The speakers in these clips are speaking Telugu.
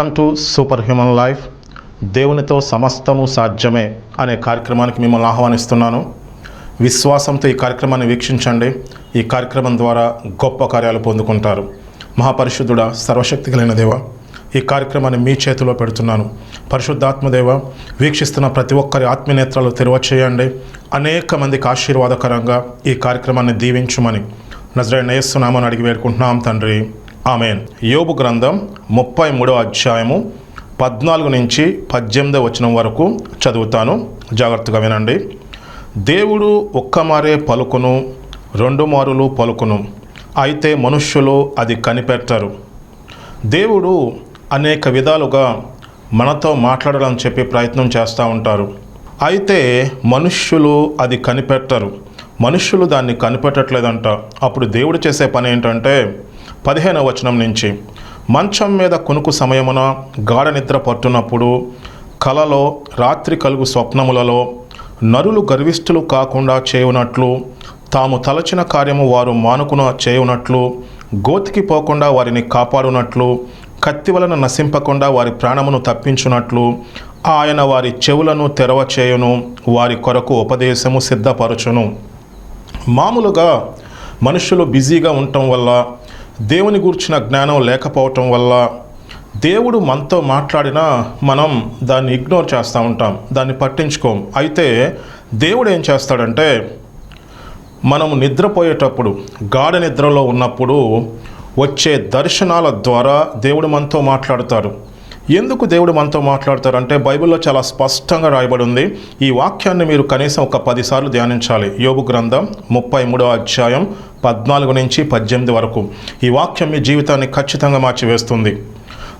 Welcome to super human life దేవునితో సమస్తము సాధ్యమే అనే కార్యక్రమానికి మిమ్మల్ని ఆహ్వానిస్తున్నాను. విశ్వాసంతో ఈ కార్యక్రమాన్ని వీక్షించండి. ఈ కార్యక్రమం ద్వారా గొప్ప కార్యాలు పొందుకుంటారు. మహాపరిశుద్ధుడ సర్వశక్తి కలిగిన దేవ ఈ కార్యక్రమాన్ని మీ చేతిలో పెడుతున్నాను. పరిశుద్ధాత్మదేవ వీక్షిస్తున్న ప్రతి ఒక్కరి ఆత్మనేత్రాలు తెరవ చేయండి అనేక మందికి ఆశీర్వాదకరంగా ఈ కార్యక్రమాన్ని దీవించుమని. నజరైన నేస్తున్నామని అడిగి వేడుకుంటున్నాం తండ్రి. ఆమెన్. యోబు గ్రంథం ముప్పై మూడో అధ్యాయము పద్నాలుగు నుంచి పద్దెనిమిదవ వచనం వరకు చదువుతాను. జాగ్రత్తగా వినండి. దేవుడు ఒక్కమారే పలుకును రెండు మారులు పలుకును. అయితే మనుష్యులు అది కనిపెట్టరు. దేవుడు అనేక విధాలుగా మనతో మాట్లాడాలని చెప్పి ప్రయత్నం చేస్తూ ఉంటారు. అయితే మనుష్యులు అది కనిపెట్టరు. మనుష్యులు దాన్ని కనిపెట్టట్లేదంట. అప్పుడు దేవుడు చేసే పని ఏంటంటే పదిహేనవ వచనం నుంచి మంచం మీద కొనుకు సమయమున గాఢ నిద్ర పట్టునప్పుడు కలలో రాత్రి కలుగు స్వప్నములలో నరులు గర్విష్ఠులు కాకుండా చేయునట్లు తాము తలచిన కార్యము వారు మానుకున చేయునట్లు గోతికి పోకుండా వారిని కాపాడునట్లు కత్తి వలన నశింపకుండా వారి ప్రాణమును తప్పించునట్లు ఆయన వారి చెవులను తెరవ చేయును వారి కొరకు ఉపదేశము సిద్ధపరచును. మామూలుగా మనుషులు బిజీగా ఉండటం వల్ల దేవుని గూర్చిన జ్ఞానం లేకపోవటం వల్ల దేవుడు మనతో మాట్లాడినా మనం దాన్ని ఇగ్నోర్ చేస్తూ ఉంటాం దాన్ని పట్టించుకోం. అయితే దేవుడు ఏం చేస్తాడంటే మనము నిద్రపోయేటప్పుడు గాఢ నిద్రలో ఉన్నప్పుడు వచ్చే దర్శనాల ద్వారా దేవుడు మనతో మాట్లాడతారు ఎందుకు దేవుడు మనతో మాట్లాడతారంటే బైబిల్లో చాలా స్పష్టంగా రాయబడి ఉంది ఈ వాక్యాన్ని మీరు కనీసం ఒక పదిసార్లు ధ్యానించాలి. యోగు గ్రంథం ముప్పై మూడో అధ్యాయం పద్నాలుగు నుంచి పద్దెనిమిది వరకు. ఈ వాక్యం మీ జీవితాన్ని ఖచ్చితంగా మార్చివేస్తుంది.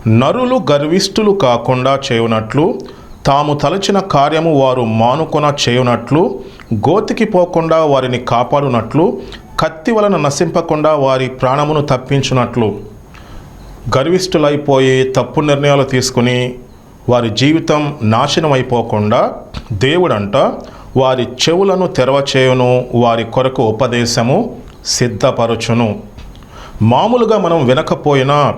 నరులు గర్విష్ఠులు కాకుండా చేయునట్లు తాము తలచిన కార్యము వారు మానుకొన చేయునట్లు గోతికి పోకుండా వారిని కాపాడునట్లు కత్తి వలన నశింపకుండా వారి ప్రాణమును తప్పించునట్లు. గర్విష్ఠులైపోయి తప్పు నిర్ణయాలు తీసుకుని వారి జీవితం నాశనం అయిపోకుండా దేవుడంట వారి చెవులను తెరవచేయును వారి కొరకు ఉపదేశము సిద్ధపరచును. మామూలుగా మనం వినకపోయినా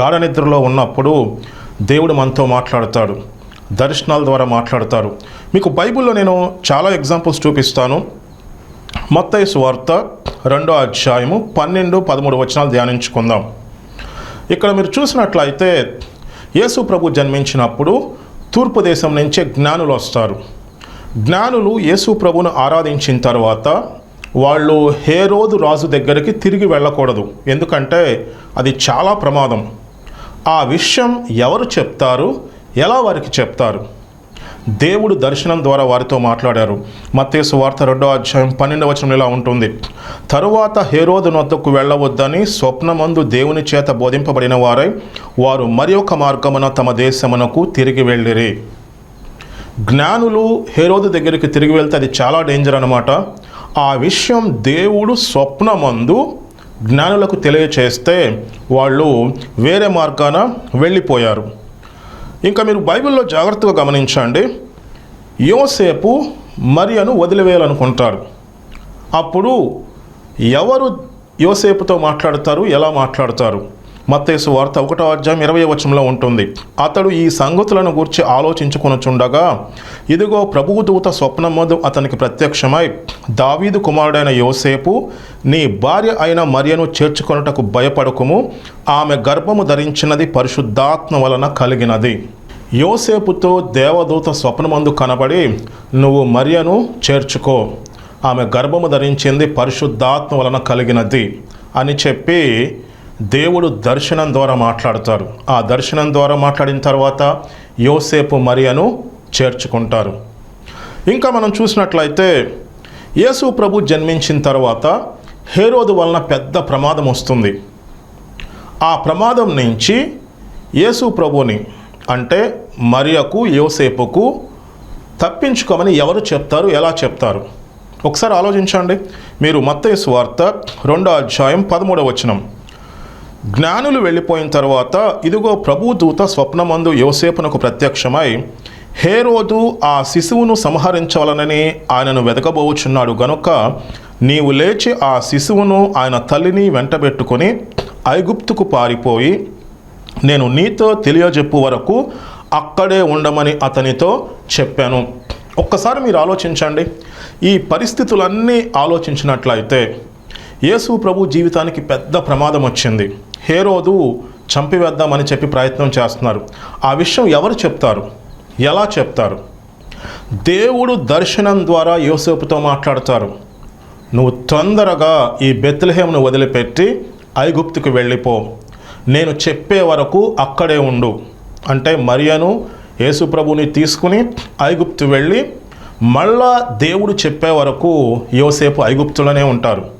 గాఢ నిద్రలో ఉన్నప్పుడు దేవుడు మనతో మాట్లాడతాడు దర్శనాల ద్వారా మాట్లాడతారు మీకు బైబిల్లో నేను చాలా ఎగ్జాంపుల్స్ చూపిస్తాను. మత్తయి వార్త రెండో అధ్యాయము పన్నెండు పదమూడు వచనాలు ధ్యానించుకుందాం. ఇక్కడ మీరు చూసినట్లయితే యేసు ప్రభు జన్మించినప్పుడు తూర్పు దేశం నుంచే జ్ఞానులు వస్తారు. జ్ఞానులు యేసు ప్రభును ఆరాధించిన తర్వాత వాళ్ళు హేరోదు రాజు దగ్గరికి తిరిగి వెళ్ళకూడదు. ఎందుకంటే అది చాలా ప్రమాదం. ఆ విషయం ఎవరు చెప్తారు? ఎలా వారికి చెప్తారు? దేవుడు దర్శనం ద్వారా వారితో మాట్లాడారు. మత్తేసు వార్త రెండో అధ్యాయం పన్నెండవ వచనం ఇలా ఉంటుంది. తరువాత హేరోదు నొద్దకు వెళ్ళవద్దని స్వప్నమందు దేవుని చేత బోధింపబడిన వారై వారు మరి ఒక మార్గమున తమ దేశమునకు తిరిగి వెళ్ళిరి. జ్ఞానులు హేరోదు దగ్గరికి తిరిగి వెళ్తే అది చాలా డేంజర్ అనమాట ఆ విషయం దేవుడు స్వప్నమందు జ్ఞానులకు తెలియచేస్తే వాళ్ళు వేరే మార్గాన వెళ్ళిపోయారు. ఇంకా మీరు బైబిల్లో జాగ్రత్తగా గమనించండి. యోసేపు మరియను వదిలివేయాలనుకుంటారు అప్పుడు ఎవరు యోసేపుతో మాట్లాడతారు? ఎలా మాట్లాడతారు? మత్తేసు వార్త ఒకటో అధ్యాయం ఇరవై వచనంలో ఉంటుంది. అతడు ఈ సంగతులను గురించి ఆలోచించుకొనుచుండగా ఇదిగో ప్రభువు దూత స్వప్నమోదు అతనికి ప్రత్యక్షమై దావీదు కుమారుడైన యోసేపు నీ భార్య అయిన మరియను చేర్చుకొనుటకు భయపడకుము ఆమె గర్భము ధరించినది పరిశుద్ధాత్మ వలన కలిగినది. యోసేపుతో దేవదూత స్వప్నమందు కనబడి నువ్వు మరియను చేర్చుకో ఆమె గర్భము ధరించింది పరిశుద్ధాత్మ వలన కలిగినది అని చెప్పి దేవుడు దర్శనం ద్వారా మాట్లాడతారు. ఆ దర్శనం ద్వారా మాట్లాడిన తర్వాత యోసేపు మరియను చేర్చుకుంటారు. ఇంకా మనం చూసినట్లయితే యేసు ప్రభు జన్మించిన తర్వాత హేరోదు వలన పెద్ద ప్రమాదం వస్తుంది. ఆ ప్రమాదం నుంచి యేసు ప్రభుని అంటే మరియకు యోసేపుకు తప్పించుకోమని ఎవరు చెప్తారు ఎలా చెప్తారు? ఒకసారి ఆలోచించండి. మీరు మత్తయ్య వార్త రెండో అధ్యాయం పదమూడవ వచనం. జ్ఞానులు వెళ్ళిపోయిన తర్వాత ఇదిగో ప్రభు దూత స్వప్నమందు యోసేపునకు ప్రత్యక్షమై హేరోదు ఆ శిశువును సంహరించవలనని ఆయనను వెతకబోచున్నాడు గనుక నీవు లేచి ఆ శిశువును ఆయన తల్లిని వెంటబెట్టుకొని ఐగుప్తుకు పారిపోయి నేను నీతో తెలియజెప్పు వరకు అక్కడే ఉండమని అతనితో చెప్పాను. ఒక్కసారి మీరు ఆలోచించండి. ఈ పరిస్థితులన్నీ ఆలోచించినట్లయితే యేసు ప్రభు జీవితానికి పెద్ద ప్రమాదం వచ్చింది హేరోదు చంపివేద్దామని చెప్పి ప్రయత్నం చేస్తున్నారు. ఆ విషయం ఎవరు చెప్తారు? ఎలా చెప్తారు? దేవుడు దర్శనం ద్వారా యోసేపుతో మాట్లాడతారు. నువ్వు తొందరగా ఈ బెత్లహేమును వదిలిపెట్టి ఐగుప్తుకు వెళ్ళిపో. నేను చెప్పే వరకు అక్కడే ఉండు. అంటే మరియను యేసుప్రభుని తీసుకుని ఐగుప్తు వెళ్ళి మళ్ళా దేవుడు చెప్పే వరకు యోసేపు ఐగుప్తులోనే ఉంటారు.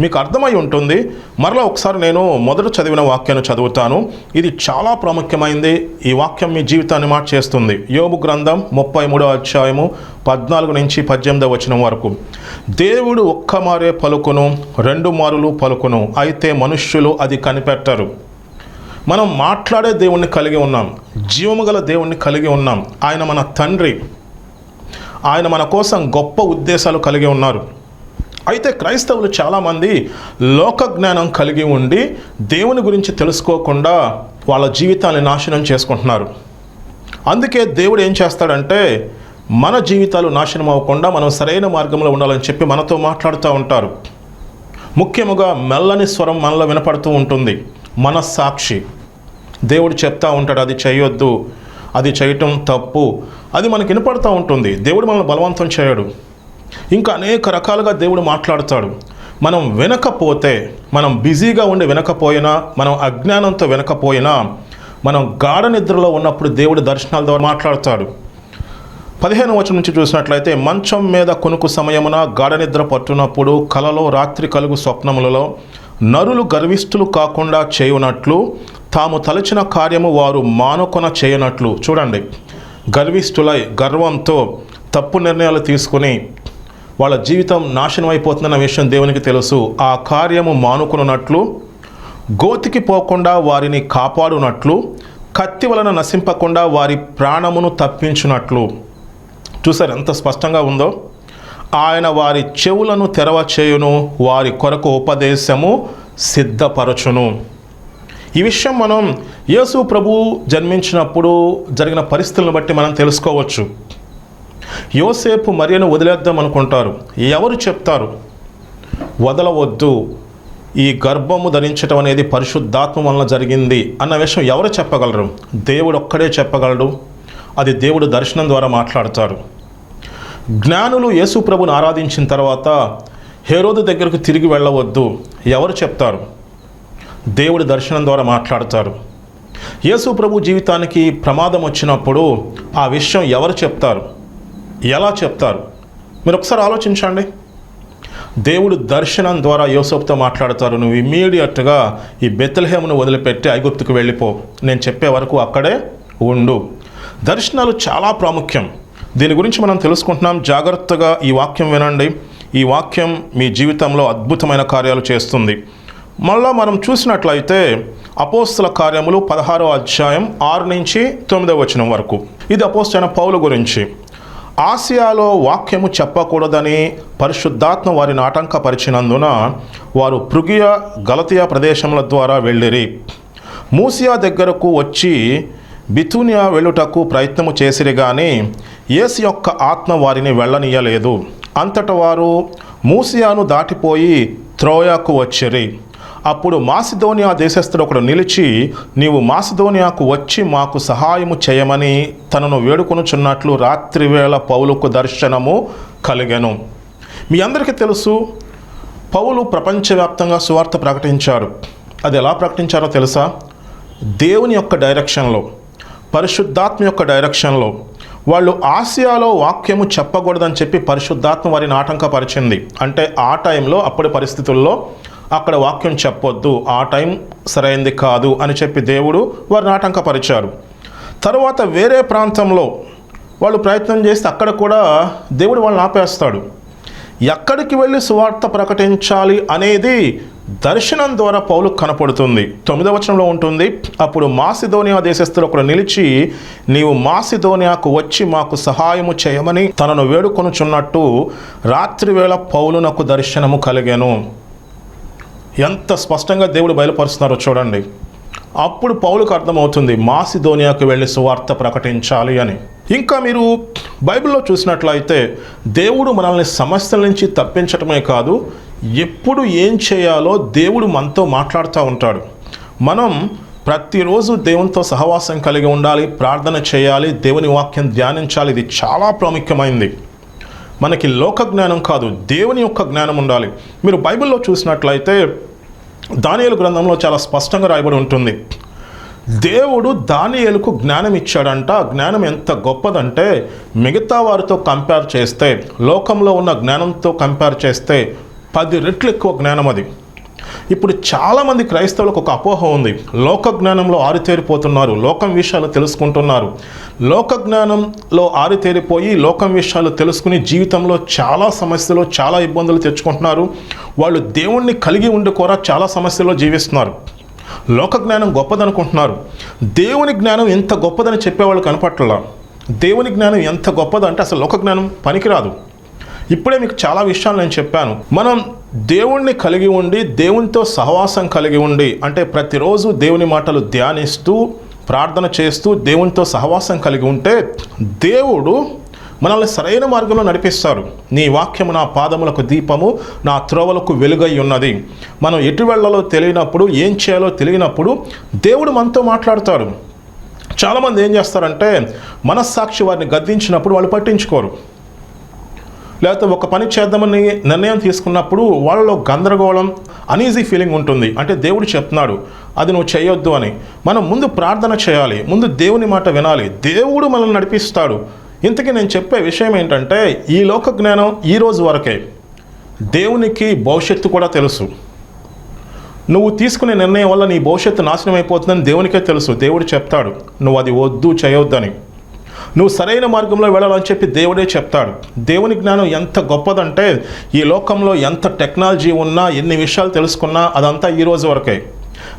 మీకు అర్థమై ఉంటుంది. మరలా ఒకసారి నేను మొదట చదివిన వాక్యాన్ని చదువుతాను. ఇది చాలా ప్రాముఖ్యమైంది. ఈ వాక్యం మీ జీవితాన్ని మార్చేస్తుంది. యోగు గ్రంథం ముప్పై మూడో అధ్యాయము పద్నాలుగు నుంచి పద్దెనిమిదవ వచనం వరకు. దేవుడు ఒక్క మారే పలుకును రెండు మారులు పలుకును అయితే మనుష్యులు అది కనిపెట్టరు. మనం మాట్లాడే దేవుణ్ణి కలిగి ఉన్నాం. జీవము గల దేవుణ్ణి కలిగి ఉన్నాం. ఆయన మన తండ్రి. ఆయన మన కోసం గొప్ప ఉద్దేశాలు కలిగి ఉన్నారు. అయితే క్రైస్తవులు చాలామంది లోక జ్ఞానం కలిగి ఉండి దేవుని గురించి తెలుసుకోకుండా వాళ్ళ జీవితాన్ని నాశనం చేసుకుంటున్నారు. అందుకే దేవుడు ఏం చేస్తాడంటే మన జీవితాలు నాశనం అవ్వకుండా మనం సరైన మార్గంలో ఉండాలని చెప్పి మనతో మాట్లాడుతూ ఉంటారు. ముఖ్యముగా మెల్లని స్వరం మనలో వినపడుతూ ఉంటుంది. మన సాక్షి. దేవుడు చెప్తా ఉంటాడు అది చేయొద్దు అది చేయటం తప్పు అది మనకి వినపడుతూ ఉంటుంది. దేవుడు మనల్ని బలవంతం చేయడు. ఇంకా అనేక రకాలుగా దేవుడు మాట్లాడతాడు. మనం వినకపోతే మనం బిజీగా ఉండి వినకపోయినా మనం అజ్ఞానంతో వినకపోయినా మనం గాఢ నిద్రలో ఉన్నప్పుడు దేవుడు దర్శనాల ద్వారా మాట్లాడతాడు. పదిహేను వచనం నుంచి చూసినట్లయితే మంచం మీద కొనుకు సమయమున గాఢ నిద్ర పట్టునప్పుడు కలలో రాత్రి కలుగు స్వప్నములలో నరులు గర్విష్ఠులు కాకుండా చేయునట్లు తాము తలచిన కార్యము వారు మానుకొన చేయనట్లు. చూడండి గర్విష్ఠులై గర్వంతో తప్పు నిర్ణయాలు తీసుకుని వాళ్ళ జీవితం నాశనం అయిపోతుందన్న విషయం దేవునికి తెలుసు. ఆ కార్యము మానుకున్నట్లు గోతికి పోకుండా వారిని కాపాడునట్లు కత్తి వలన నశింపకుండా వారి ప్రాణమును తప్పించునట్లు. చూసారు ఎంత స్పష్టంగా ఉందో? ఆయన వారి చెవులను తెరవ చేయును వారి కొరకు ఉపదేశము సిద్ధపరచును. ఈ విషయం మనం యేసు ప్రభు జన్మించినప్పుడు జరిగిన పరిస్థితులను బట్టి మనం తెలుసుకోవచ్చు. యోసేపు మరియను వదిలేద్దాం అనుకుంటారు. ఎవరు చెప్తారు? వదలవద్దు. ఈ గర్భము ధరించటం అనేది పరిశుద్ధాత్మ వలన జరిగింది అన్న విషయం ఎవరు చెప్పగలరు? దేవుడు ఒక్కడే చెప్పగలడు. అది దేవుడు దర్శనం ద్వారా మాట్లాడతారు. జ్ఞానులు యేసు ప్రభుని ఆరాధించిన తర్వాత హేరోదు దగ్గరకు తిరిగి వెళ్ళవద్దు. ఎవరు చెప్తారు? దేవుడి దర్శనం ద్వారా మాట్లాడతారు. యేసు ప్రభు జీవితానికి ప్రమాదం వచ్చినప్పుడు ఆ విషయం ఎవరు చెప్తారు? ఎలా చెప్తారు? మీరు ఒకసారి ఆలోచించండి. దేవుడు దర్శనం ద్వారా యోసఫ్తో మాట్లాడతారు. నువ్వు ఇమ్మీడియట్గా ఈ బెత్తలహేమును వదిలిపెట్టి ఐగుప్తుకు వెళ్ళిపో. నేను చెప్పే వరకు అక్కడే ఉండు. దర్శనాలు చాలా ప్రాముఖ్యం. దీని గురించి మనం తెలుసుకుంటున్నాం. జాగ్రత్తగా ఈ వాక్యం వినండి. ఈ వాక్యం మీ జీవితంలో అద్భుతమైన కార్యాలు చేస్తుంది. మళ్ళా మనం చూసినట్లయితే అపోస్తుల కార్యములు పదహారో అధ్యాయం ఆరు నుంచి తొమ్మిదవ వచనం వరకు. ఇది అపోస్తైన పౌలు గురించి. ఆసియాలో వాక్యము చెప్పకూడదని పరిశుద్ధాత్మ వారిని ఆటంకపరిచినందున వారు పృగియ గలతియా ప్రదేశముల ద్వారా వెళ్ళిరి. మూసియా దగ్గరకు వచ్చి బితునియా వెళ్ళుటకు ప్రయత్నము చేసిరి కానీ ఏసు యొక్క ఆత్మ వారిని వెళ్ళనీయలేదు. అంతట వారు మూసియాను దాటిపోయి త్రోయాకు వచ్చిరి. అప్పుడు మాసిదోనియా దేశస్థుడు ఒకడు నిలిచి నీవు మాసిదోనియాకు వచ్చి మాకు సహాయము చేయమని తనను వేడుకొనుచున్నట్లు రాత్రివేళ పౌలుకు దర్శనము కలిగెను. మీ అందరికీ తెలుసు పౌలు ప్రపంచవ్యాప్తంగా సువార్త ప్రకటించారు అది ఎలా ప్రకటించారో తెలుసా? దేవుని యొక్క డైరెక్షన్లో పరిశుద్ధాత్మ యొక్క డైరెక్షన్లో. వాళ్ళు ఆసియాలో వాక్యము చెప్పకూడదని చెప్పి పరిశుద్ధాత్మ వారిని ఆటంకపరిచింది. అంటే ఆ టైంలో అప్పటి పరిస్థితుల్లో అక్కడ వాక్యం చెప్పొద్దు ఆ టైం సరైంది కాదు అని చెప్పి దేవుడు వారిని ఆటంకపరిచారు తర్వాత వేరే ప్రాంతంలో వాళ్ళు ప్రయత్నం చేస్తే అక్కడ కూడా దేవుడు వాళ్ళని ఆపేస్తాడు. ఎక్కడికి వెళ్ళి సువార్త ప్రకటించాలి అనేది దర్శనం ద్వారా పౌలు కనపడుతుంది. తొమ్మిదవ వచనంలో ఉంటుంది అప్పుడు మాసిధోనియా దేశస్థులు ఒకడు నిలిచి నీవు మాసిధోనియాకు వచ్చి మాకు సహాయము చేయమని తనను వేడుకొనుచున్నట్టు రాత్రివేళ పౌలునకు దర్శనము కలిగాను. ఎంత స్పష్టంగా దేవుడు బయలుపరుస్తున్నారో చూడండి. అప్పుడు పౌలుకు అర్థమవుతుంది మాసిధోనియాకు వెళ్ళి సువార్త ప్రకటించాలి అని. ఇంకా మీరు బైబిల్లో చూసినట్లయితే దేవుడు మనల్ని సమస్యల నుంచి తప్పించటమే కాదు ఎప్పుడు ఏం చేయాలో దేవుడు మనతో మాట్లాడుతూ ఉంటాడు. మనం ప్రతిరోజు దేవునితో సహవాసం కలిగి ఉండాలి ప్రార్థన చేయాలి దేవుని వాక్యం ధ్యానించాలి ఇది చాలా ప్రాముఖ్యమైనది మనకి లోక జ్ఞానం కాదు దేవుని యొక్క జ్ఞానం ఉండాలి. మీరు బైబిల్లో చూసినట్లయితే దానియలు గ్రంథంలో చాలా స్పష్టంగా రాయబడి ఉంటుంది. దేవుడు దానియలకు జ్ఞానం ఇచ్చాడంట. ఆ జ్ఞానం ఎంత గొప్పదంటే మిగతా వారితో కంపేర్ చేస్తే లోకంలో ఉన్న జ్ఞానంతో కంపేర్ చేస్తే పది రెట్లు ఎక్కువ జ్ఞానం అది. ఇప్పుడు చాలామంది క్రైస్తవులకు ఒక అపోహ ఉంది. లోక జ్ఞానంలో ఆరితేరిపోతున్నారు. లోకం విషయాలు తెలుసుకుంటున్నారు. లోక జ్ఞానంలో ఆరితేరిపోయి లోకం విషయాలు తెలుసుకుని జీవితంలో చాలా సమస్యలు చాలా ఇబ్బందులు తెచ్చుకుంటున్నారు. వాళ్ళు దేవుణ్ణి కలిగి ఉండి కూడా చాలా సమస్యల్లో జీవిస్తున్నారు. లోక జ్ఞానం గొప్పదనుకుంటున్నారు. దేవుని జ్ఞానం ఎంత గొప్పదని చెప్పేవాళ్ళు కనపట్ల దేవుని జ్ఞానం ఎంత గొప్పదంటే అసలు లోక జ్ఞానం పనికిరాదు. ఇప్పుడే మీకు చాలా విషయాలు నేను చెప్పాను. మనం దేవుణ్ణి కలిగి ఉండి దేవునితో సహవాసం కలిగి ఉండి అంటే ప్రతిరోజు దేవుని మాటలు ధ్యానిస్తూ ప్రార్థన చేస్తూ దేవునితో సహవాసం కలిగి ఉంటే దేవుడు మనల్ని సరైన మార్గంలో నడిపిస్తారు. నీ వాక్యము నా పాదములకు దీపము నా త్రోవలకు వెలుగై ఉన్నది. మనం ఎటు వెళ్ళాలో తెలియనప్పుడు ఏం చేయాలో తెలియనప్పుడు దేవుడు మనతో మాట్లాడతాడు. చాలామంది ఏం చేస్తారంటే మనస్సాక్షి వారిని గద్దించినప్పుడు వాళ్ళు పట్టించుకోరు. లేకపోతే ఒక పని చేద్దామని నిర్ణయం తీసుకున్నప్పుడు వాళ్ళలో గందరగోళం అనీజీ ఫీలింగ్ ఉంటుంది. అంటే దేవుడు చెప్తున్నాడు అది నువ్వు చేయొద్దు అని. మనం ముందు ప్రార్థన చేయాలి ముందు దేవుని మాట వినాలి. దేవుడు మనల్ని నడిపిస్తాడు. ఇంతకీ నేను చెప్పే విషయం ఏంటంటే ఈ లోక జ్ఞానం ఈ రోజు వరకే. దేవునికి భవిష్యత్తు కూడా తెలుసు. నువ్వు తీసుకునే నిర్ణయం వల్ల నీ భవిష్యత్తు నాశనం అయిపోతుందని దేవునికే తెలుసు. దేవుడు చెప్తాడు నువ్వు అది వద్దు చేయొద్దని నువ్వు సరైన మార్గంలో వెళ్ళాలని చెప్పి దేవుడే చెప్తాడు. దేవుని జ్ఞానం ఎంత గొప్పదంటే ఈ లోకంలో ఎంత టెక్నాలజీ ఉన్నా ఎన్ని విషయాలు తెలుసుకున్నా అదంతా ఈ రోజు వరకే.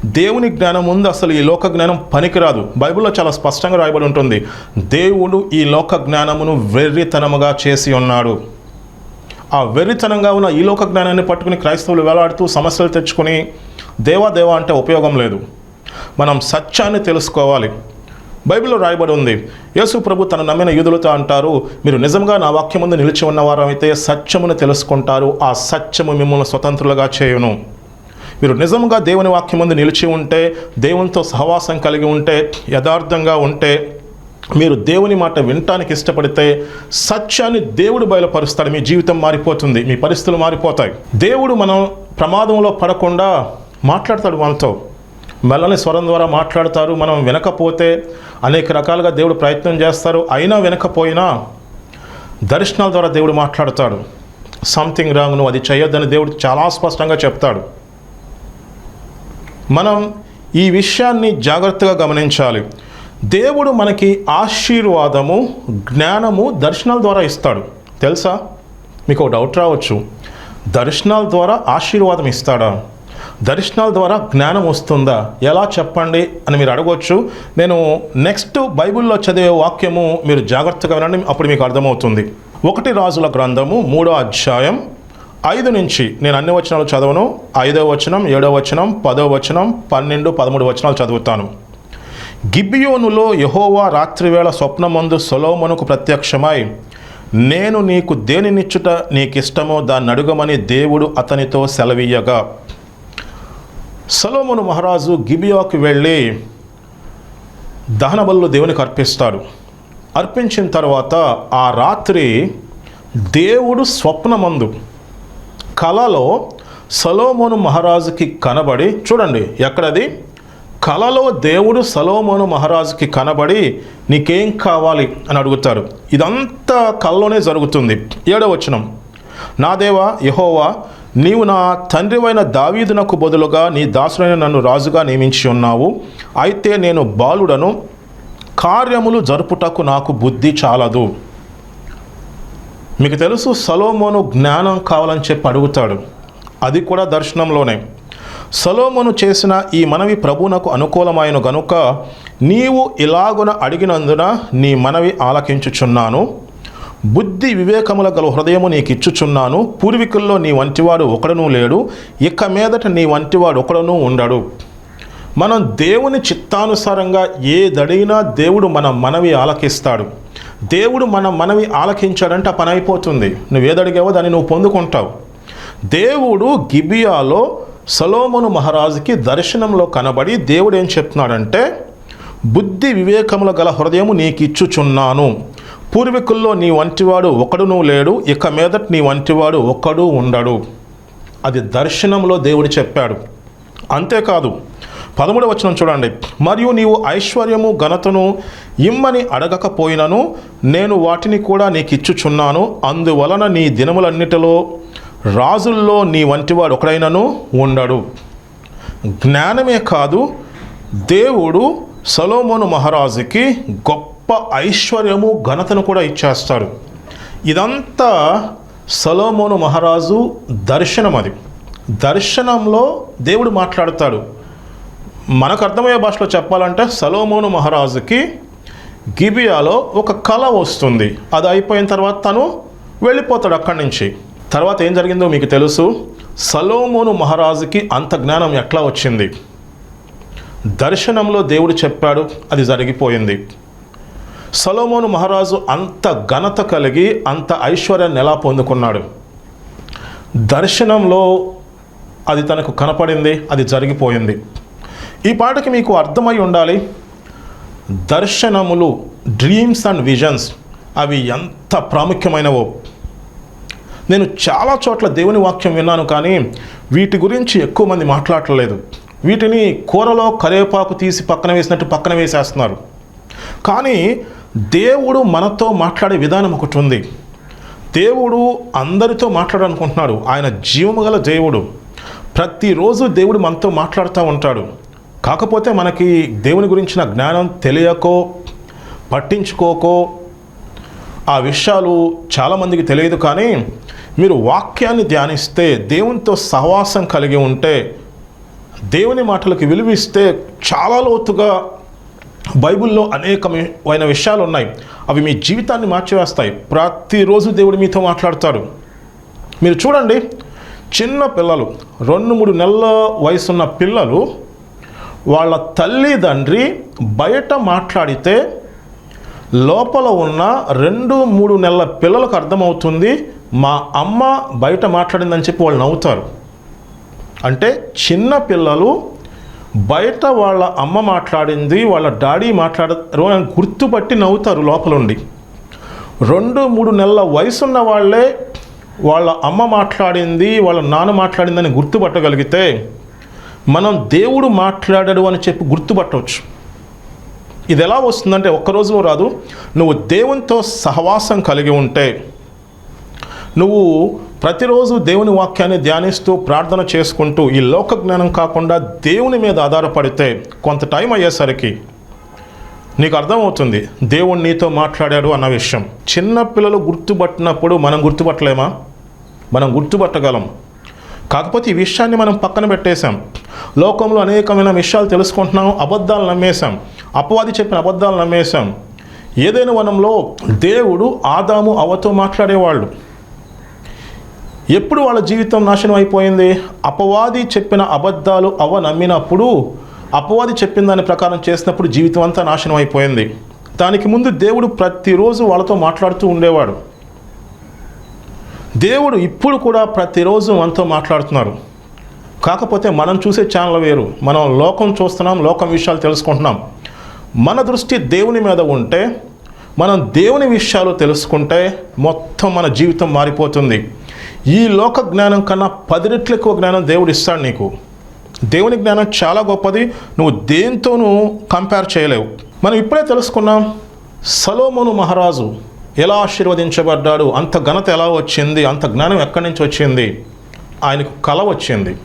దేవుని జ్ఞానం ముందు అసలు ఈ లోక జ్ఞానం పనికిరాదు. బైబిల్లో చాలా స్పష్టంగా రాయబడి ఉంటుంది. దేవుడు ఈ లోక జ్ఞానమును వెర్రితనముగా చేసి ఉన్నాడు. ఆ వెర్రితనంగా ఉన్న ఈ లోక జ్ఞానాన్ని పట్టుకుని క్రైస్తవులు వేలాడుతూ సమస్యలు తెచ్చుకుని దేవా దేవా అంటే ఉపయోగం లేదు. మనం సత్యాన్ని తెలుసుకోవాలి. బైబిల్లో రాయబడి ఉంది. యేసు ప్రభు తన నమ్మిన యూదులతో అంటారు మీరు నిజంగా నా వాక్యం ముందు నిలిచి ఉన్నవారైతే సత్యమును తెలుసుకుంటారు ఆ సత్యము మిమ్మల్ని స్వతంత్రులుగా చేయును. మీరు నిజంగా దేవుని వాక్యం ముందు నిలిచి ఉంటే దేవునితో సహవాసం కలిగి ఉంటే యథార్థంగా ఉంటే మీరు దేవుని మాట వినటానికి ఇష్టపడితే సత్యాన్ని దేవుడు బయలుపరుస్తాడు మీ జీవితం మారిపోతుంది మీ పరిస్థితులు మారిపోతాయి. దేవుడు మనం ప్రమాదంలో పడకుండా మాట్లాడతాడు మనతో. మెల్లని స్వరం ద్వారా మాట్లాడతారు. మనం వినకపోతే అనేక రకాలుగా దేవుడు ప్రయత్నం చేస్తారు. అయినా వినకపోయినా దర్శనాల ద్వారా దేవుడు మాట్లాడతాడు. సంథింగ్ రాంగ్ నువ్వు అది చేయొద్దని దేవుడు చాలా స్పష్టంగా చెప్తాడు. మనం ఈ విషయాన్ని జాగ్రత్తగా గమనించాలి. దేవుడు మనకి ఆశీర్వాదము జ్ఞానము దర్శనాల ద్వారా ఇస్తాడు. తెలుసా? మీకు ఒక డౌట్ రావచ్చు. దర్శనాల ద్వారా ఆశీర్వాదం ఇస్తాడా? దర్శనాల ద్వారా జ్ఞానం వస్తుందా? ఎలా చెప్పండి అని మీరు అడగవచ్చు నేను నెక్స్ట్ బైబిల్లో చదివే వాక్యము మీరు జాగ్రత్తగా వినండి అప్పుడు మీకు అర్థమవుతుంది. ఒకటి రాజుల గ్రంథము మూడో అధ్యాయం ఐదు నుంచి నేను అన్ని వచనాలు చదవను. ఐదో వచనం ఏడో వచనం పదో వచనం పన్నెండు పదమూడు వచనాలు చదువుతాను. గిబియోనులో యహోవా రాత్రివేళ స్వప్నమందు సొలోమనుకు ప్రత్యక్షమై నేను నీకు దేనినిచ్చుట నీకిష్టమో దాన్ని అడుగమని దేవుడు అతనితో సెలవీయగా. సలోమును మహారాజు గిబియోకి వెళ్ళి దహనబల్లు దేవునికి అర్పిస్తారు. అర్పించిన తర్వాత ఆ రాత్రి దేవుడు స్వప్నమందు కలలో సలోమోను మహారాజుకి కనబడి చూడండి ఎక్కడది? కలలో దేవుడు సలోమోను మహారాజుకి కనబడి నీకేం కావాలి అని అడుగుతారు. ఇదంతా కలలోనే జరుగుతుంది. ఏడవచనం నా దేవా యహోవా నీవు నా తండ్రివైన దావీదునకు బదులుగా నీ దాసుడైన నన్ను రాజుగా నియమించి ఉన్నావు. అయితే నేను బాలుడను కార్యములు జరుపుటకు నాకు బుద్ధి చాలదు. మీకు తెలుసు సలోమోను జ్ఞానం కావాలని చెప్పి అడుగుతాడు. అది కూడా దర్శనంలోనే. సలోమోను చేసిన ఈ మనవి ప్రభువునకు అనుకూలమైన గనుక నీవు ఇలాగున అడిగినందున నీ మనవి ఆలకించుచున్నాను. బుద్ధి వివేకముల గల హృదయము నీకు ఇచ్చుచున్నాను పూర్వీకుల్లో నీ వంటివాడు ఒకడనూ లేడు. ఇక మీదట నీ వంటివాడు ఒకడనూ ఉండడు. మనం దేవుని చిత్తానుసారంగా ఏదడిగినా దేవుడు మన మనవి ఆలకిస్తాడు. దేవుడు మన మనవి ఆలకించాడంటే ఆ పని అయిపోతుంది నువ్వు ఏదడిగావో దాన్ని నువ్వు పొందుకుంటావు. దేవుడు గిబియాలో సలోమును మహారాజుకి దర్శనంలో కనబడి దేవుడు ఏం చెప్తున్నాడంటే బుద్ధి వివేకముల గల హృదయము నీకు ఇచ్చుచున్నాను పూర్వీకుల్లో నీ వంటివాడు ఒకడును లేడు ఇక మీదట నీ వంటివాడు ఒక్కడు ఉండడు. అది దర్శనంలో దేవుడు చెప్పాడు. అంతేకాదు పదమూడు వచనం చూడండి. మరియు నీవు ఐశ్వర్యము ఘనతను ఇమ్మని అడగకపోయినను నేను వాటిని కూడా నీకు ఇచ్చుచున్నాను అందువలన నీ దినములన్నిటిలో రాజుల్లో నీ వంటివాడు ఒకడైనను ఉండడు. జ్ఞానమే కాదు దేవుడు సలోమోను మహారాజుకి గొప్ప ఐశ్వర్యము ఘనతను కూడా ఇచ్చేస్తాడు. ఇదంతా సలోమోను మహారాజు దర్శనం అది. దర్శనంలో దేవుడు మాట్లాడతాడు. మనకు అర్థమయ్యే భాషలో చెప్పాలంటే సలోమోను మహారాజుకి గిబియాలో ఒక కళ వస్తుంది. అది అయిపోయిన తర్వాత తను వెళ్ళిపోతాడు అక్కడి నుంచి. తర్వాత ఏం జరిగిందో మీకు తెలుసు. సలోమోను మహారాజుకి అంత జ్ఞానం ఎట్లా వచ్చింది? దర్శనంలో దేవుడు చెప్పాడు అది జరిగిపోయింది. సలోమోను మహారాజు అంత ఘనత కలిగి అంత ఐశ్వర్యాన్ని ఎలా పొందుకున్నాడు? దర్శనంలో అది తనకు కనపడింది అది జరిగిపోయింది. ఈ పాటకి మీకు అర్థమై ఉండాలి దర్శనములు డ్రీమ్స్ అండ్ విజన్స్ అవి ఎంత ప్రాముఖ్యమైనవో. నేను చాలా చోట్ల దేవుని వాక్యం విన్నాను కానీ వీటి గురించి ఎక్కువ మంది మాట్లాడలేదు వీటిని కూరలో కరివేపాకు తీసి పక్కన వేసినట్టు పక్కన వేసేస్తున్నారు. కానీ దేవుడు మనతో మాట్లాడే విధానం ఒకటి ఉంది. దేవుడు అందరితో మాట్లాడాలనుకుంటున్నాడు. ఆయన జీవము గల దేవుడు. ప్రతిరోజు దేవుడు మనతో మాట్లాడుతూ ఉంటాడు. కాకపోతే మనకి దేవుని గురించిన జ్ఞానం తెలియకో పట్టించుకోకో ఆ విషయాలు చాలామందికి తెలియదు కానీ మీరు వాక్యాన్ని ధ్యానిస్తే దేవునితో సహవాసం కలిగి ఉంటే దేవుని మాటలకు విలువిస్తే చాలా లోతుగా బైబిల్లో అనేకమైన విషయాలు ఉన్నాయి అవి మీ జీవితాన్ని మార్చివేస్తాయి. ప్రతిరోజు దేవుడు మీతో మాట్లాడతాడు. మీరు చూడండి చిన్న పిల్లలు రెండు మూడు నెలల వయసున్న పిల్లలు వాళ్ళ తల్లిదండ్రి బయట మాట్లాడితే లోపల ఉన్న రెండు మూడు నెలల పిల్లలకు అర్థమవుతుంది మా అమ్మ బయట మాట్లాడిందని చెప్పి వాళ్ళు నవ్వుతారు. అంటే చిన్న పిల్లలు బయట వాళ్ళ అమ్మ మాట్లాడింది వాళ్ళ డాడీ మాట్లాడారు అని గుర్తుపట్టి నవ్వుతారు లోపల ఉండి రెండు మూడు నెలల వయసున్న వాళ్ళే వాళ్ళ అమ్మ మాట్లాడింది వాళ్ళ నాన్న మాట్లాడిందని గుర్తుపట్టగలిగితే మనం దేవుడు మాట్లాడాడు అని చెప్పి గుర్తుపట్టవచ్చు. ఇది ఎలా వస్తుందంటే ఒక్క రోజులో రాదు. నువ్వు దేవునితో సహవాసం కలిగి ఉంటే నువ్వు ప్రతిరోజు దేవుని వాక్యాన్ని ధ్యానిస్తూ ప్రార్థన చేసుకుంటూ ఈ లోక జ్ఞానం కాకుండా దేవుని మీద ఆధారపడితే కొంత టైం అయ్యేసరికి నీకు అర్థమవుతుంది దేవుడు నీతో మాట్లాడాడు అన్న విషయం. చిన్నపిల్లలు గుర్తుపట్టినప్పుడు మనం గుర్తుపట్టలేమా? మనం గుర్తుపట్టగలం. కాకపోతే ఈ విషయాన్ని మనం పక్కన పెట్టేశాం. లోకంలో అనేకమైన విషయాలు తెలుసుకుంటున్నాం అబద్ధాలు నమ్మేశాం అపవాది చెప్పిన అబద్ధాలు నమ్మేశాం. ఏదైనా వనంలో దేవుడు ఆదాము అవతో మాట్లాడేవాళ్ళు. ఎప్పుడు వాళ్ళ జీవితం నాశనం అయిపోయింది? అపవాది చెప్పిన అబద్ధాలు అవ నమ్మినప్పుడు అపవాది చెప్పిన దాని ప్రకారం చేసినప్పుడు జీవితం అంతా నాశనం అయిపోయింది. దానికి ముందు దేవుడు ప్రతిరోజు వాళ్ళతో మాట్లాడుతూ ఉండేవాడు. దేవుడు ఇప్పుడు కూడా ప్రతిరోజు మనతో మాట్లాడుతున్నారు. కాకపోతే మనం చూసే ఛానల్ వేరు. మనం లోకం చూస్తున్నాం లోకం విషయాలు తెలుసుకుంటున్నాం. మన దృష్టి దేవుని మీద ఉంటే మనం దేవుని విషయాలు తెలుసుకుంటే మొత్తం మన జీవితం మారిపోతుంది. ఈ లోక జ్ఞానం కన్నా పది రెట్లు ఎక్కువ జ్ఞానం దేవుడు ఇస్తాడు నీకు. దేవుని జ్ఞానం చాలా గొప్పది. నువ్వు దేంతోనూ కంపేర్ చేయలేవు. మనం ఇప్పుడే తెలుసుకున్నాం సలోమోను మహారాజు ఎలా ఆశీర్వదించబడ్డాడు అంత ఘనత ఎలా వచ్చింది అంత జ్ఞానం ఎక్కడి నుంచి వచ్చింది ఆయనకు కళ వచ్చింది.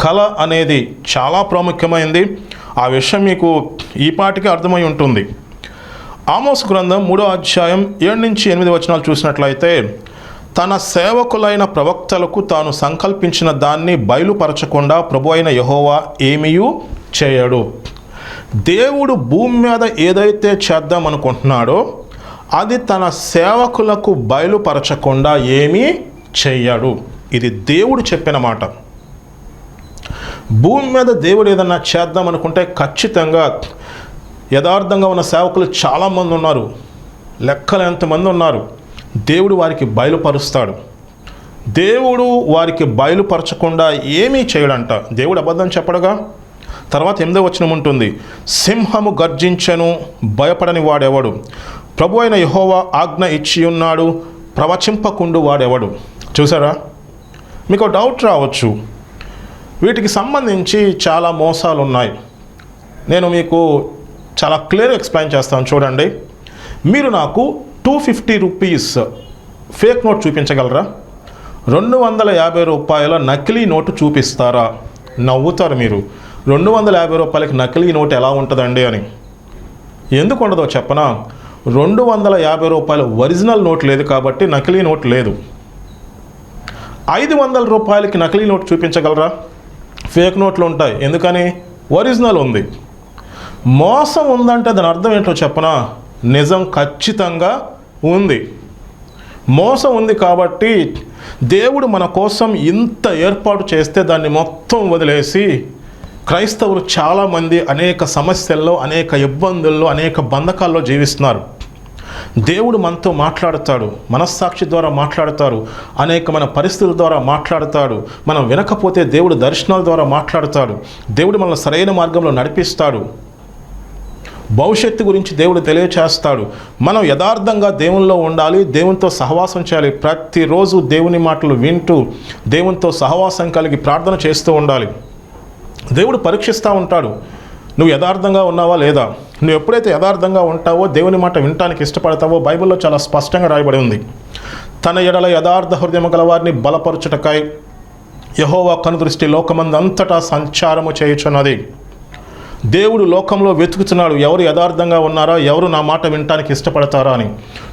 కళ అనేది చాలా ప్రాముఖ్యమైంది. ఆ విషయం మీకు ఈ పాటికి అర్థమై ఉంటుంది. ఆమోస్ గ్రంథం మూడో అధ్యాయం ఏడు నుంచి ఎనిమిది వచనాలు చూసినట్లయితే తన సేవకులైన ప్రవక్తలకు తాను సంకల్పించిన దాన్ని బయలుపరచకుండా ప్రభు అయిన యహోవా ఏమీయూ చేయడు. దేవుడు భూమి మీద ఏదైతే చేద్దాం అనుకుంటున్నాడో అది తన సేవకులకు బయలుపరచకుండా ఏమీ చెయ్యడు ఇది దేవుడు చెప్పిన మాట. భూమి మీద దేవుడు ఏదన్నా చేద్దాం అనుకుంటే ఖచ్చితంగా యథార్థంగా ఉన్న సేవకులు చాలామంది ఉన్నారు. లెక్కలు ఎంతమంది ఉన్నారు. దేవుడు వారికి బయలుపరుస్తాడు. దేవుడు వారికి బయలుపరచకుండా ఏమీ చేయడంట. దేవుడు అబద్ధం చెప్పడుగా? తర్వాత ఎనిమిదో వచనం ఉంటుంది. సింహము గర్జించను భయపడని వాడెవడు? ప్రభు అయిన యహోవా ఆజ్ఞ ఇచ్చి ఉన్నాడు ప్రవచింపకుండు వాడెవడు? చూసారా మీకు డౌట్ రావచ్చు. వీటికి సంబంధించి చాలా మోసాలు ఉన్నాయి నేను మీకు చాలా క్లియర్ ఎక్స్ప్లెయిన్ చేస్తాను. చూడండి. మీరు నాకు two fifty rupees fake note చూపించగలరా? రెండు వందల యాభై రూపాయల నకిలీ నోటు చూపిస్తారా? నవ్వుతారు మీరు. రెండు వందల యాభై రూపాయలకి నకిలీ నోటు ఎలా ఉంటుందండి అని. ఎందుకు ఉండదో చెప్పనా? రెండు వందల యాభై రూపాయల ఒరిజినల్ నోట్ లేదు కాబట్టి నకిలీ నోట్ లేదు. ఐదు వందల రూపాయలకి నకిలీ నోట్ చూపించగలరా? ఫేక్ నోట్లు ఉంటాయి. ఎందుకని? ఒరిజినల్ ఉంది. మోసం ఉందంటే దాని అర్థం ఏంటో చెప్పనా? నిజం ఖచ్చితంగా ఉంది. మోసం ఉంది కాబట్టి దేవుడు మన కోసం ఇంత ఏర్పాటు చేస్తే దాన్ని మొత్తం వదిలేసి క్రైస్తవులు చాలామంది అనేక సమస్యల్లో అనేక ఇబ్బందుల్లో అనేక బంధకాల్లో జీవిస్తున్నారు. దేవుడు మనతో మాట్లాడతాడు మనస్సాక్షి ద్వారా మాట్లాడతాడు అనేకమైన పరిస్థితుల ద్వారా మాట్లాడతాడు మనం వినకపోతే దేవుడు దర్శనాల ద్వారా మాట్లాడతాడు దేవుడు మనల్ని సరైన మార్గంలో నడిపిస్తాడు. భవిష్యత్తు గురించి దేవుడు తెలియచేస్తాడు. మనం యథార్థంగా దేవునిలో ఉండాలి దేవునితో సహవాసం చేయాలి. ప్రతిరోజు దేవుని మాటలు వింటూ దేవునితో సహవాసం కలిగి ప్రార్థన చేస్తూ ఉండాలి. దేవుడు పరీక్షిస్తూ ఉంటాడు. నువ్వు యథార్థంగా ఉన్నావా లేదా? నువ్వు ఎప్పుడైతే యథార్థంగా ఉంటావో దేవుని మాట వినటానికి ఇష్టపడతావో బైబిల్లో చాలా స్పష్టంగా రాయబడి ఉంది. తన ఎడల యథార్థ హృదయం గలవారిని బలపరచుటకై యహోవా కనుదృష్టి లోకమందంతటా సంచారము చేయుచున్నది. దేవుడు లోకంలో వెతుకుతున్నాడు. ఎవరు యథార్థంగా ఉన్నారా? ఎవరు నా మాట వినటానికి ఇష్టపడతారా అని.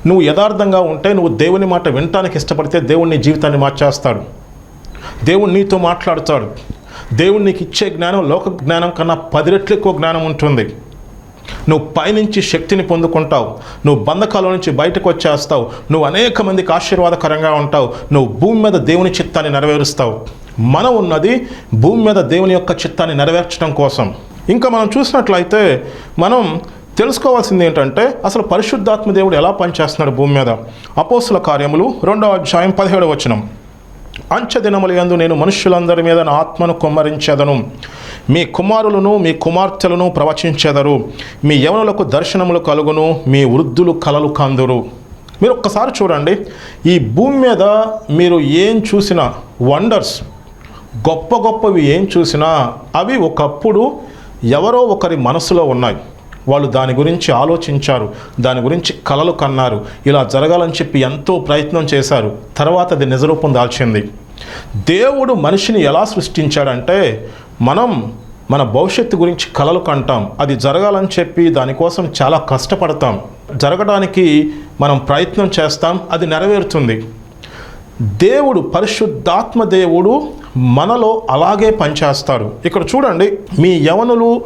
నువ్వు యథార్థంగా ఉంటే నువ్వు దేవుని మాట వినటానికి ఇష్టపడితే దేవుణ్ణి జీవితాన్ని మార్చేస్తాడు. దేవుడు నీతో మాట్లాడతాడు. దేవుడు నీకు ఇచ్చే జ్ఞానం లోక జ్ఞానం కన్నా పది రెట్లు ఎక్కువ జ్ఞానం ఉంటుంది. నువ్వు పైనుంచి శక్తిని పొందుకుంటావు. నువ్వు బంధకాల నుంచి బయటకు వచ్చేస్తావు. నువ్వు అనేక మందికి ఆశీర్వాదకరంగా ఉంటావు. నువ్వు భూమి మీద దేవుని చిత్తాన్ని నెరవేరుస్తావు. మనం ఉన్నది భూమి మీద దేవుని యొక్క చిత్తాన్ని నెరవేర్చడం కోసం. ఇంకా మనం చూసినట్లయితే మనం తెలుసుకోవాల్సింది ఏంటంటే అసలు పరిశుద్ధాత్మ దేవుడు ఎలా పనిచేస్తున్నాడు భూమి మీద? అపోస్తుల కార్యములు రెండవ అధ్యాయం పదిహేడవ వచనం. అంచెదినముల యందు నేను మనుష్యులందరి మీద నా ఆత్మను కుమ్మరించెదను. మీ కుమారులను మీ కుమార్తెలను ప్రవచించెదరు. మీ యవనులకు దర్శనములు కలుగును మీ వృద్ధులు కలలు కందురు. మీరు ఒక్కసారి చూడండి. ఈ భూమి మీద మీరు ఏం చూసినా వండర్స్ గొప్ప గొప్పవి ఏం చూసినా అవి ఒకప్పుడు ఎవరో ఒకరి మనసులో ఉన్నాయి. వాళ్ళు దాని గురించి ఆలోచించారు. దాని గురించి కలలు కన్నారు. ఇలా జరగాలని చెప్పి ఎంతో ప్రయత్నం చేశారు. తర్వాత అది నిజరూపం దాల్చింది. దేవుడు మనిషిని ఎలా సృష్టించాడంటే మనం మన భవిష్యత్తు గురించి కలలు కంటాం. అది జరగాలని చెప్పి దానికోసం చాలా కష్టపడతాం. జరగడానికి మనం ప్రయత్నం చేస్తాం. అది నెరవేరుతుంది. దేవుడు పరిశుద్ధాత్మ దేవుడు మనలో అలాగే పనిచేస్తాడు. ఇక్కడ చూడండి మీ యవనులు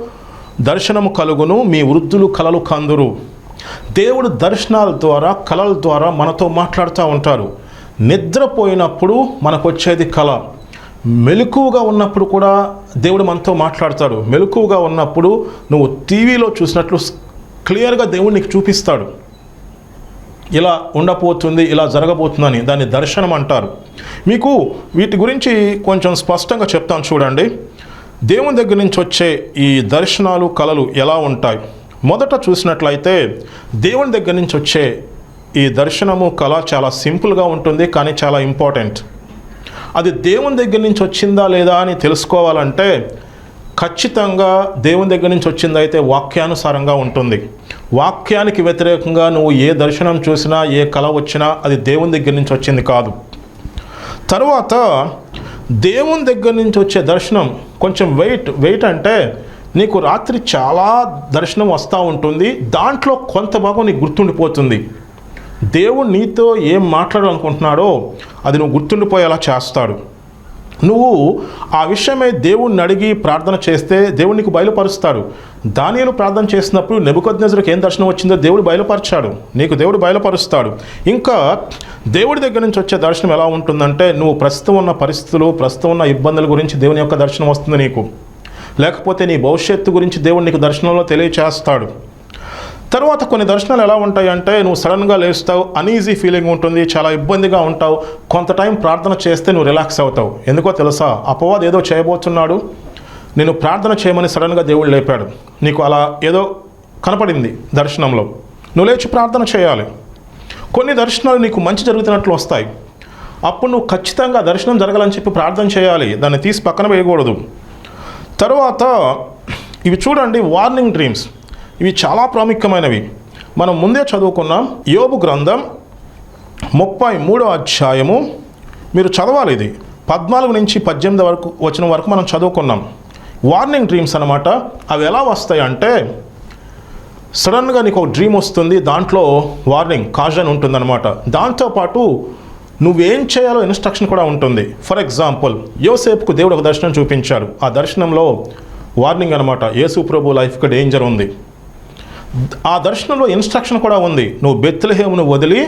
దర్శనము కలుగును మీ వృద్ధులు కలలు కందురు. దేవుడు దర్శనాల ద్వారా కళల ద్వారా మనతో మాట్లాడుతూ ఉంటారు. నిద్రపోయినప్పుడు మనకు వచ్చేది కళ మెలకువగా ఉన్నప్పుడు కూడా దేవుడు మనతో మాట్లాడతాడు. మెలకువగా ఉన్నప్పుడు నువ్వు టీవీలో చూసినట్లు క్లియర్గా దేవుడు నీకు చూపిస్తాడు. ఇలా ఉండబోతుంది ఇలా జరగబోతుందని దాన్ని దర్శనం అంటారు. మీకు వీటి గురించి కొంచెం స్పష్టంగా చెప్తాను చూడండి. దేవుని దగ్గర నుంచి వచ్చే ఈ దర్శనాలు కళలు ఎలా ఉంటాయి? మొదట చూసినట్లయితే దేవుని దగ్గర నుంచి వచ్చే ఈ దర్శనము కళ చాలా సింపుల్గా ఉంటుంది కానీ చాలా ఇంపార్టెంట్. అది దేవుని దగ్గర నుంచి వచ్చిందా లేదా అని తెలుసుకోవాలంటే ఖచ్చితంగా దేవుని దగ్గర నుంచి వచ్చిందైతే వాక్యానుసారంగా ఉంటుంది. వాక్యానికి వ్యతిరేకంగా నువ్వు ఏ దర్శనం చూసినా ఏ కళ వచ్చినా అది దేవుని దగ్గర నుంచి వచ్చింది కాదు. తర్వాత దేవుని దగ్గర నుంచి వచ్చే దర్శనం కొంచెం వెయిట్ వెయిట్ అంటే నీకు రాత్రి చాలా దర్శనం వస్తూ ఉంటుంది దాంట్లో కొంత భాగం నీకు గుర్తుండిపోతుంది. దేవుడు నీతో ఏం మాట్లాడాలనుకుంటున్నాడో అది నువ్వు గుర్తుండిపోయేలా చేస్తాడు. నువ్వు ఆ విషయమై దేవుణ్ణి అడిగి ప్రార్థన చేస్తే దేవునికి బయలుపరుస్తాడు. దానియలు ప్రార్థన చేసినప్పుడు నెబుకొద్నెజరుకి ఏం దర్శనం వచ్చిందో దేవుడు బయలుపరిచాడు. నీకు దేవుడు బయలుపరుస్తాడు. ఇంకా దేవుడి దగ్గర నుంచి వచ్చే దర్శనం ఎలా ఉంటుందంటే నువ్వు ప్రస్తుతం ఉన్న పరిస్థితులు ప్రస్తుతం ఉన్న ఇబ్బందుల గురించి దేవుని యొక్క దర్శనం వస్తుంది నీకు. లేకపోతే నీ భవిష్యత్తు గురించి దేవుడు నీకు దర్శనంలో తెలియచేస్తాడు. తర్వాత కొన్ని దర్శనాలు ఎలా ఉంటాయి అంటే నువ్వు సడన్గా లేస్తావు అనీజీ ఫీలింగ్ ఉంటుంది చాలా ఇబ్బందిగా ఉంటావు కొంత టైం ప్రార్థన చేస్తే నువ్వు రిలాక్స్ అవుతావు. ఎందుకో తెలుసా? అపవాద్ ఏదో చేయబోతున్నాడు నేను ప్రార్థన చేయమని సడన్గా దేవుడు లేపాడు. నీకు అలా ఏదో కనపడింది దర్శనంలో. నువ్వు లేచి ప్రార్థన చేయాలి. కొన్ని దర్శనాలు నీకు మంచి జరుగుతున్నట్లు వస్తాయి. అప్పుడు నువ్వు ఖచ్చితంగా దర్శనం జరగాలని చెప్పి ప్రార్థన చేయాలి. దాన్ని తీసి పక్కన వేయకూడదు. తర్వాత ఇవి చూడండి వార్నింగ్ డ్రీమ్స్. ఇవి చాలా ప్రాముఖ్యమైనవి. మనం ముందే చదువుకున్నాం యోబు గ్రంథం ముప్పై మూడో అధ్యాయము. మీరు చదవాలి ఇది. పద్నాలుగు నుంచి పద్దెనిమిది వరకు వచ్చిన వరకు మనం చదువుకున్నాం. వార్నింగ్ డ్రీమ్స్ అనమాట అవి ఎలా వస్తాయి అంటే సడన్గా నీకు ఒక డ్రీమ్ వస్తుంది దాంట్లో వార్నింగ్ కాజన్ ఉంటుందన్నమాట. దాంతోపాటు నువ్వేం చేయాలో ఇన్స్ట్రక్షన్ కూడా ఉంటుంది. ఫర్ ఎగ్జాంపుల్ యోసేపుకు దేవుడు ఒక దర్శనం చూపించాడు. ఆ దర్శనంలో వార్నింగ్ అనమాట యేసు ప్రభు లైఫ్కి డేంజర్ ఉంది. ఆ దర్శనంలో ఇన్స్ట్రక్షన్ కూడా ఉంది. నువ్వు బెత్లహేమును వదిలి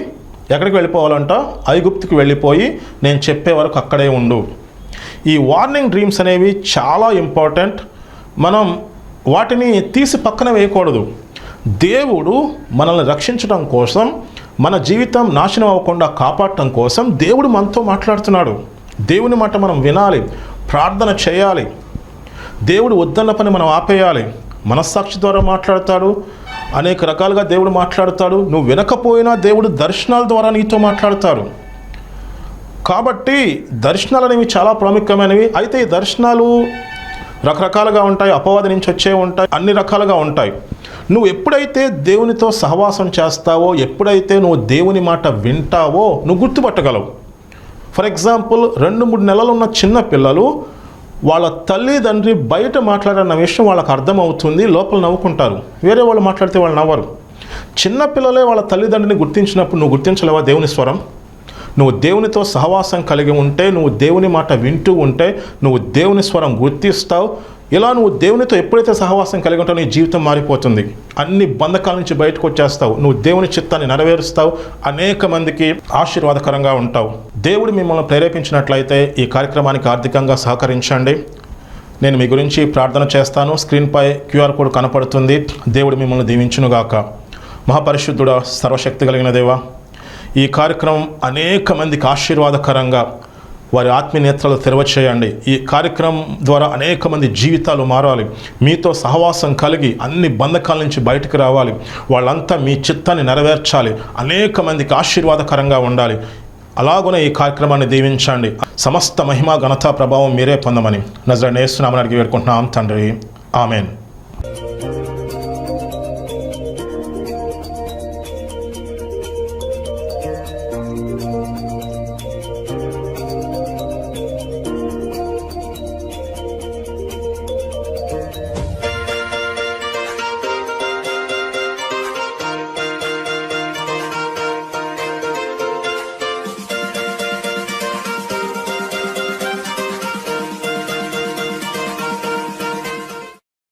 ఎక్కడికి వెళ్ళిపోవాలంట? ఐగుప్తుకి వెళ్ళిపోయి నేను చెప్పే వరకు అక్కడే ఉండు. ఈ వార్నింగ్ డ్రీమ్స్ అనేవి చాలా ఇంపార్టెంట్ మనం వాటిని తీసి పక్కన వేయకూడదు. దేవుడు మనల్ని రక్షించడం కోసం మన జీవితం నాశనం అవ్వకుండా కాపాడటం కోసం దేవుడు మనతో మాట్లాడుతున్నాడు. దేవుని మాట మనం వినాలి. ప్రార్థన చేయాలి. దేవుడు వద్దన్న పని మనం ఆపేయాలి. మనస్సాక్షి ద్వారా మాట్లాడతాడు. అనేక రకాలుగా దేవుడు మాట్లాడతాడు. నువ్వు వినకపోయినా దేవుడు దర్శనాల ద్వారా నీతో మాట్లాడతాడు. కాబట్టి దర్శనాలు అనేవి చాలా ప్రాముఖ్యమైనవి. అయితే ఈ దర్శనాలు రకరకాలుగా ఉంటాయి అపవాది నుంచి వచ్చే ఉంటాయి అన్ని రకాలుగా ఉంటాయి. నువ్వు ఎప్పుడైతే దేవునితో సహవాసం చేస్తావో ఎప్పుడైతే నువ్వు దేవుని మాట వింటావో నువ్వు గుర్తుపట్టగలవు. ఫర్ ఎగ్జాంపుల్ రెండు మూడు నెలలు ఉన్న చిన్న పిల్లలు వాళ్ళ తల్లిదండ్రి బయట మాట్లాడన్న విషయం వాళ్ళకి అర్థమవుతుంది లోపల నవ్వుకుంటారు. వేరే వాళ్ళు మాట్లాడితే వాళ్ళు నవ్వరు. చిన్నపిల్లలే వాళ్ళ తల్లిదండ్రిని గుర్తించినప్పుడు నువ్వు గుర్తించలేవా దేవుని స్వరం? నువ్వు దేవునితో సహవాసం కలిగి ఉంటే నువ్వు దేవుని మాట వింటూ ఉంటే నువ్వు దేవుని స్వరం గుర్తిస్తావు ఇలా నువ్వు దేవునితో ఎప్పుడైతే సహవాసం కలిగి ఉంటావు నీ జీవితం మారిపోతుంది. అన్ని బంధకాల నుంచి బయటకు వచ్చేస్తావు. నువ్వు దేవుని చిత్తాన్ని నెరవేరుస్తావు. అనేక మందికి ఆశీర్వాదకరంగా ఉంటావు. దేవుడు మిమ్మల్ని ప్రేరేపించినట్లయితే ఈ కార్యక్రమానికి ఆర్థికంగా సహకరించండి. నేను మీ గురించి ప్రార్థన చేస్తాను. స్క్రీన్పై క్యూఆర్ కోడ్ కనపడుతుంది. దేవుడు మిమ్మల్ని దీవించునుగాక. మహాపరిశుద్ధుడా సర్వశక్తి కలిగిన దేవా ఈ కార్యక్రమం అనేక మందికి ఆశీర్వాదకరంగా వారి ఆత్మీయ నేత్రాలు తెరవచేయండి ఈ కార్యక్రమం ద్వారా అనేక మంది జీవితాలు మారాలి. మీతో సహవాసం కలిగి అన్ని బంధకాల నుంచి బయటకు రావాలి. వాళ్ళంతా మీ చిత్తాన్ని నెరవేర్చాలి. అనేక మందికి ఆశీర్వాదకరంగా ఉండాలి. అలాగునే ఈ కార్యక్రమాన్ని దీవించండి. సమస్త మహిమ ఘనత ప్రభావం మీరే పొందమని. నజర నేస్తున్నామని అడిగి వేడుకుంటున్నాం తండ్రి. ఆమెన్.